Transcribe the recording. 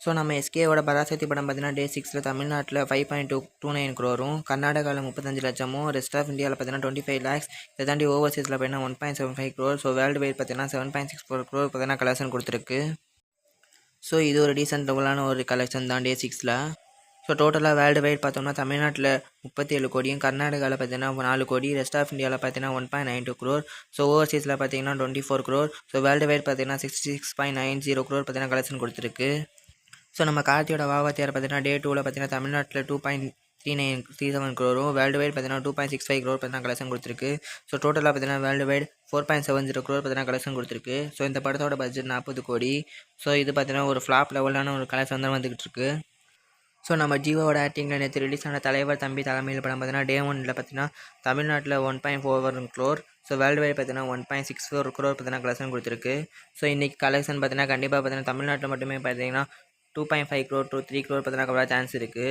So நம்ம எஸ்கேவோட பராசக்தி படம் பார்த்தீங்கன்னா டே சிக்ஸில் தமிழ்நாட்டில் five point two two nine க்ரோரும் கர்நாடகாவில் முப்பத்தஞ்சு லட்சமும் ரெஸ்ட் ஆஃப் இந்தியாவில் பார்த்தீங்கன்னா டுவெண்ட்டி ஃபைவ் லேக்ஸ் இதை தாண்டி ஓவர்சீஸில் பார்த்தீங்கன்னா one point seven five crore so world wide பார்த்தீங்கன்னா seven point six four crore பார்த்தீங்கன்னா கலெக்ஷன் கொடுத்துருக்கு. ஸோ இது ஒரு டீசென்ட் ஒரு கலெக்ஷன் தான் டே சிக்ஸில் ஸோ டோட்டலாக வேர்ல்டு வைட் பார்த்தோம்னா தமிழ்நாட்டில் முப்பத்தி ஏழு கோடியும் கர்நாடகாவில் பார்த்தீங்கன்னா நாலு கோடி ரெஸ்ட் ஆஃப் இந்தியாவில் பார்த்தீங்கன்னா one point nine two crore so ஓவர்சீஸில் பார்த்தீங்கன்னா twenty four crore so world wide பார்த்தீங்கன்னா sixty six point nine zero crore பார்த்தீங்கன்னா கலெக்ஷன் கொடுத்துருக்கு. ஸோ நம்ம கார்த்தியோட வாவாத்தியார் பார்த்தீங்கன்னா டே டூவில் பார்த்தீங்கன்னா தமிழ்நாட்டில் two point three nine three seven க்ரோரும் world wide பார்த்தீங்கன்னா two point six five crore பார்த்தீங்கன்னா கலெக்ஷன் கொடுத்துருக்கு. ஸோ டோட்டலாக பார்த்தீங்கன்னா world wide four point seven zero crore பார்த்தீங்கன்னா கலெக்ஷன் கொடுத்துருக்கு. ஸோ இந்த படத்தோட பட்ஜெட் நாற்பது கோடி. ஸோ இது பார்த்தீங்கன்னா ஒரு ஃப்ளாப் லெவலான ஒரு கலெக்ஷன் தான் வந்துகிட்டு இருக்கு. ஸோ நம்ம ஜீவோட ஆக்டிங்கில் நேற்று ரிலீஸ் ஆன தலைவர் தம்பி தலைமையில் படம் பார்த்தீங்கன்னா டே ஒனில் பார்த்தீங்கன்னா தமிழ்நாட்டில் one point four crore so world wide பார்த்தீங்கன்னா one point six four crore பார்த்தீங்கன்னா கலெக்ஷன் கொடுத்துருக்கு. ஸோ இன்றைக்கி கலெக்ஷன் பார்த்தீங்கன்னா கண்டிப்பாக பார்த்தீங்கன்னா தமிழ்நாட்டில் மட்டுமே பார்த்தீங்கன்னா two point five crore two three crore பார்த்தீங்கன்னா கூட சான்ஸ் இருக்குது